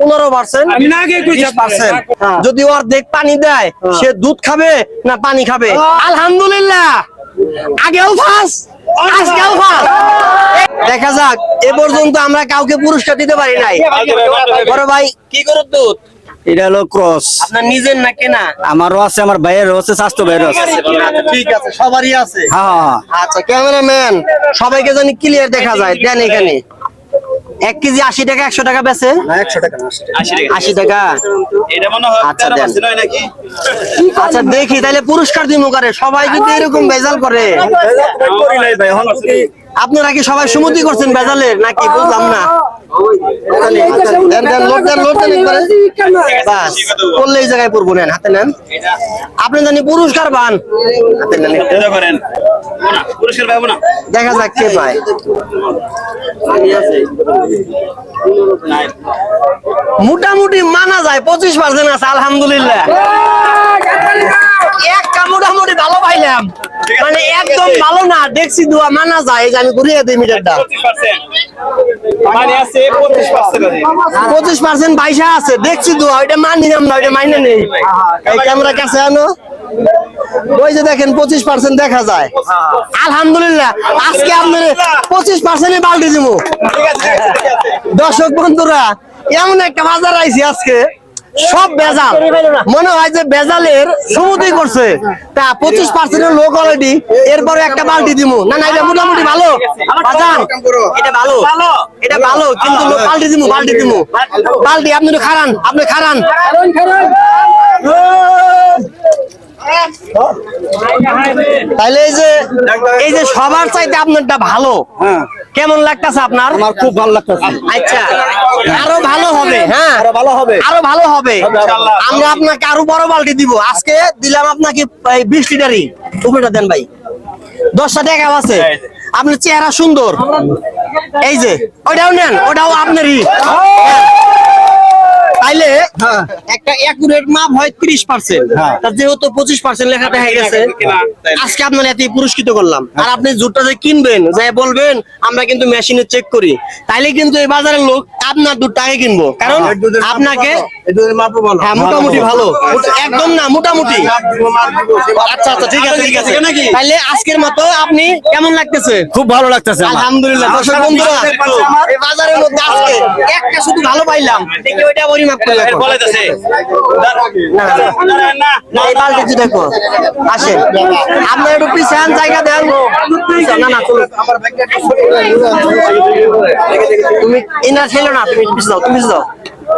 পনেরো পার্সেন্ট না পার্সেন্ট। যদি অর্ধেক পানি দেয় সে দুধ খাবে না পানি খাবে? আলহামদুলিল্লাহ। আগেও ফাঁস আজকেও ফাঁস। দেখা যাক এ পর্যন্ত আমরা কাউকে পুরস্কার দিতে পারি নাই। বড় ভাই কি করে দুধ? এটা হলো ক্রস। আপনার নিজের না কেনা? আমারও আছে আমার ভাইয়েরও আছে স্বাস্থ্য ভাইয়েরও আছে। ঠিক আছে সবারই আছে। হ্যাঁ। হ্যাঁ আচ্ছা ক্যামেরাম্যান সবাইকে জানি ক্লিয়ার দেখা যায়। দেন এখানে। এক কেজি আশি টাকা একশো টাকা বেচে? আশি টাকা। এটা মনে হয় আচ্ছা, দেন। হয় আচ্ছা দেখি তাহলে পুরস্কার দিব করে। সবাই যদি এরকম বেজাল করে। আপনারা কি সবাই সুমতি করছেন বেজালের নাকি বুঝলাম না। দেন দেন দেন দেন জায়গায় পড়ব নেন হাতে নেন। আপনি জানি পুরস্কার পান। হাতে নেন। একটু। এটা করেন না? পুরস্কার পাবো না দেখা যাক কে পায়। মোটামুটি মানা যায় পঁচিশ পার্সেন্ট আছে আলহামদুলিল্লাহ। একটা মোটামুটি ভালো পাইলাম। মানে একদম ভালো না দেখছি দোয়া মানা যায় এই যে আমি ঘুরিয়ে দিই মিটারটা। পঁচিশ পার্সেন্ট মানে আছে পার্সেন্ট পয়সা আছে। দেখছি দোয়া ওইটা মানি আমরা ওইটা মাইনে নেই। ক্যামেরা কাছে আনো। ওই যে দেখেন পঁচিশ পার্সেন্ট দেখা যায়। আলহামদুলিল্লাহ আজকে আপনার পঁচিশ পার্সেন্টে বাল্টি দিব। দর্শক বন্ধুরা এমন একটা বাজার আইছি আজকে। সব বেজাল মনে হয় যে বেজালের সমুদ্রই করছে। তা পঁচিশ পার্সেন্টের লোক অলরেডি এরপরে একটা বাল্টি দিব। না না এটা মোটামুটি ভালো। এটা ভালো। এটা ভালো কিন্তু বাল্টি দিব বাল্টি দিব। বাল্টি আপনি খারান আপনি খারান। তাইলে এই যে এই যে সবার চাইতে আপনারটা ভালো কেমন লাগতেছে আপনার? আমার খুব ভালো লাগতেছে। আচ্ছা আরও ভালো হবে হ্যাঁ। আরও ভালো হবে। আরও ভালো হবে। আমরা আপনাকে আরও বড় বালতি দিব। আজকে দিলাম আপনাকে এই বিশ লিটারই। উপরেটা দেন ভাই। দশটা টাকা আছে। আপনার চেহারা সুন্দর। এই যে ওটাও নেন ওটাও আপনারই। তাইলে একটা অ্যাকুরেট মাপ হয় ত্রিশ পার্সেন্ট। যেহেতু পঁচিশ পার্সেন্ট লেখা দেখা গেছে আজকে আপনার এত পুরস্কৃত করলাম। আর আপনি জুটটা যে কিনবেন যে বলবেন আমরা কিন্তু মেশিনে চেক করি। তাইলে কিন্তু এই বাজারের লোক আপনার দুধটা আগে কিনবো। কারণ আপনাকে হ্যাঁ মোটামুটি ভালো। একদম না মোটামুটি। আচ্ছা আচ্ছা ঠিক আছে ঠিক আছে। তাহলে আজকের মতো আপনি কেমন লাগতেছে? খুব ভালো লাগতেছে আলহামদুলিল্লাহ দর্শক বন্ধুরা এই বাজারের মধ্যে আজকে একটা শুধু ভালো পাইলাম। দেখি ওইটা পরিমাপ করে দেখো বলাইতেছে। না এই বালতি দেখো। আসেন। আপনার একটু পিছান জায়গা দেন। না না তুমি ইনার ছিল না তুমি পিছু দাও তুমি দাও।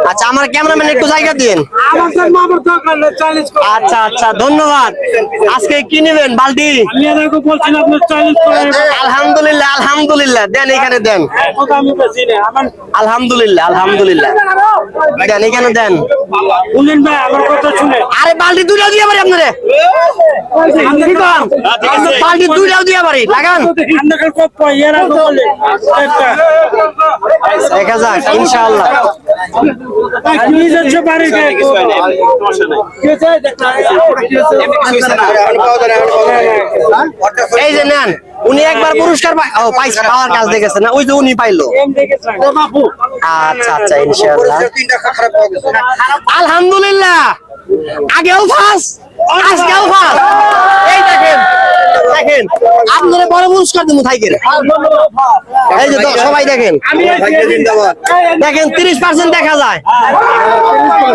আচ্ছা আমার ক্যামেরাম্যান একটু জায়গা দিন আচ্ছা আচ্ছা ধন্যবাদ। আজকে কি নেবেন বালতি? আলহামদুলিল্লাহ আলহামদুলিল্লাহ। দেন এখানে দেন। আমার আলহামদুলিল্লাহ আলহামদুলিল্লাহ। দেন এখানে দেন। বুঝলেন ভাই আমার কথা শুনে। আরে বালতি দুইটাও দিয়ে পারি আপনারে। কন? বালতি দুইটাও দিয়ে পারি। লাগান। দেখা যাক ইনশাআল্লাহ? এই যে নেন। উনি একবার পুরস্কার পাওয়ার কাজ দেখেছে না? ওই যে উনি পাইলো। এম দেখেছে। ও বাপু, আচ্ছা আচ্ছা ইনশাআল্লাহ। আলহামদুলিল্লাহ। আগেও ফাস আজকেও ফাস এই দেখেন দেখেন আপনারা বড় পুরস্কার দিমু থাইকেন এই যে সবাই দেখেন। দেখেন তিরিশ পার্সেন্ট দেখা যায়।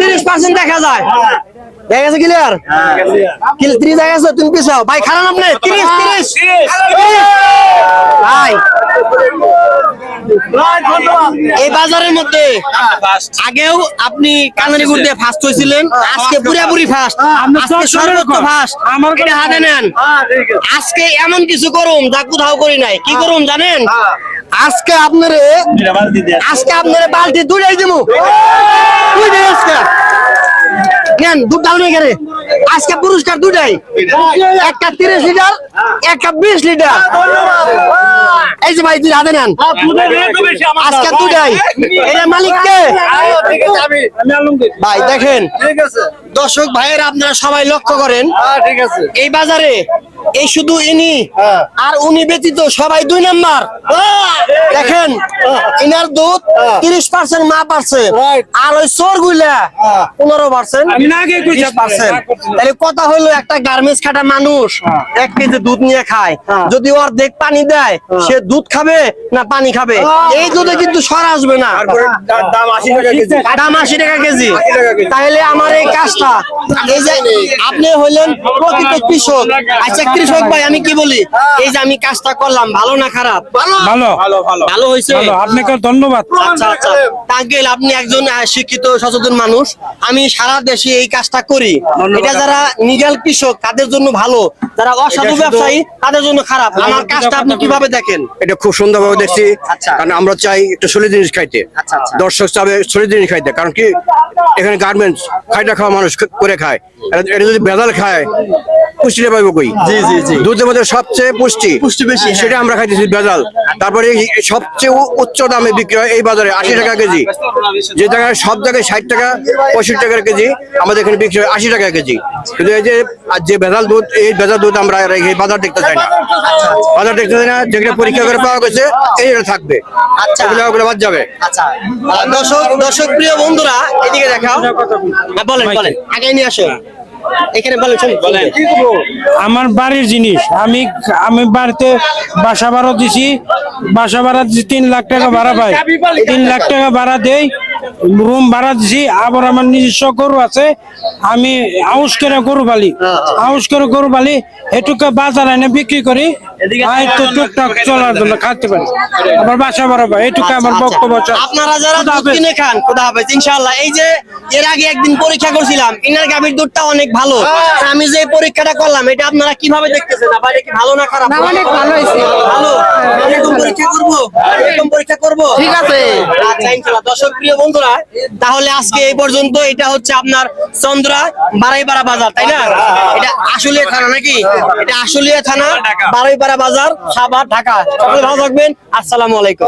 তিরিশ পার্সেন্ট দেখা যায়। দেখা গেছে ক্লিয়ার তিরিশ দেখা গেছে তুমি পিছাও ভাই খারাপ আপনি তিরিশ তিরিশ। ভাই। এই বাজারের মধ্যে আগেও আপনি কানারিগুড় দিয়ে ফার্স্ট হয়েছিলেন আজকে পুরাপুরি ফার্স্ট আজকে সর্বোচ্চ ফার্স্ট আমার হাতে নেন। আজকে এমন কিছু করুম যা কোথাও করি নাই। কি করুম জানেন? আজকে আপনারে আজকে আপনারে বালতি দুটাই আজকে নেন দুটাও নিয়ে এখানে। আজকে পুরস্কার দুটাই একটা তিরিশ লিটার একটা বিশ লিটার। এই যে ভাই দুই হাতে নেন। আজকে দুটাই এটা মালিককে ভাই দেখেন। দর্শক ভাইয়ের আপনারা সবাই লক্ষ্য করেন। এই বাজারে এই শুধু ইনি। আর উনি ব্যতীত সবাই দুই নাম্বার। দেখেন ইনার দুধ তিরিশ পার্সেন্ট মা পার্সেন্ট আর ওই চোরগুলা পনেরো পার্সেন্ট তাহলে কথা হলো একটা গার্মেন্টস খাটা মানুষ এক কেজি দুধ নিয়ে খায়। যদি অর্ধেক পানি দেয় সে দুধ খাবে না পানি খাবে? এই দুধে কিন্তু সর আসবে না। দাম আশি টাকা কেজি। দাম আশি টাকা কেজি। তাহলে আমার এই কাজটা এই যে আপনি হইলেন প্রকৃত কৃষক। আচ্ছা কৃষক ভাই আমি কি বলি? এই যে আমি কাজটা করলাম ভালো না খারাপ? ভালো। ভালো। ভালো ভালো। হয়েছে? আপনাকে ধন্যবাদ। আচ্ছা আচ্ছা। আঙ্কেল আপনি একজন শিক্ষিত সচেতন মানুষ। আমি সারা দেশে এই কাজটা করি। এটা যারা নিগাল কৃষক তাদের জন্য ভালো। যারা অসাধু ব্যবসায়ী তাদের জন্য খারাপ। আমার কাজটা আপনি কীভাবে দেখেন? এটা খুব সুন্দরভাবে দেখছি। আচ্ছা। কারণ আমরা চাই একটু সলিড জিনিস খাইতে। আচ্ছা, আচ্ছা। দর্শক চাবে সলিড জিনিস খাইতে। কারণ কি? এখানে গার্মেন্টস খাইটা খাওয়া মানুষ করে খায়। এটা- এটা যদি বেদাল খায় পুষ্টিটা পাইব কই? জি, জি, জি। দুধের মধ্যে সবচেয়ে পুষ্টি। পুষ্টি বেশি, হ্যাঁ। সেটা আমরা খাইতেছি বেজাল তারপরে সবচেয়ে উচ্চ দামে বিক্রি হয় এই বাজারে আশি টাকা কেজি। যে জায়গায় সব জায়গায় ষাট টাকা পঁয়ষট্টি টাকার কেজি আমাদের এখানে বিক্রি হয় আশি টাকা কেজি। কিন্তু এই যে আর যে ভেজাল দুধ এই ভেজাল দুধ আমরা এই বাজার দেখতে চাই না। বাজার দেখতে চাই না যেগুলো পরীক্ষা করে পাওয়া গেছে এই থাকবে। আচ্ছা। ওগুলো বাদ যাবে। আচ্ছা। দর্শক দর্শক প্রিয় বন্ধুরা এদিকে দেখাও। হ্যাঁ, বলেন বলেন। আগে নিয়ে আসো। এখানে বলেছেন বলেন। আমার বাড়ির জিনিস। আমি আমি বাড়িতে বাসা ভাড়া দিছি। বাসা ভাড়া দিছি তিন লাখ টাকা ভাড়া পাই। তিন লাখ টাকা ভাড়া দেই। রুম ভাড়া দিছি আবার আমার নিজস্ব গরু আছে। আমি আউস করে গরু পালি। আউস করে গরু পালি এটুকু বাজার এনে বিক্রি করি। আর টুকটাক চলার জন্য খাতে পারি। আমার বাসা ভাড়া এটুকু আমার বক্তব্য আপনারা যারা দুধ কিনে খান খোদা হাফেজ ইনশাআল্লাহ। এই যে এর আগে একদিন পরীক্ষা করছিলাম ইনার গাভীর দুধটা অনেক ভালো। আমি যে পরীক্ষাটা করলাম এটা আপনারা কীভাবে দেখতেছেন? আবার কি ভালো না খারাপ? অনেক ভালো হয়েছে। ভালো? পরীক্ষা করব? পরীক্ষা করব? ঠিক আছে। আচ্ছা ইনশাআল্লাহ। দর্শক প্রিয় বন্ধুরা তাহলে আজকে এই পর্যন্ত এটা হচ্ছে আপনার চন্দ্রা বারাইপাড়া বাজার, তাই না? এটা আশুলিয়া থানা নাকি? এটা আশুলিয়া থানা বারাইপাড়া বাজার সাবা ঢাকা। সকলে ভালো থাকবেন। আসসালামু আলাইকুম।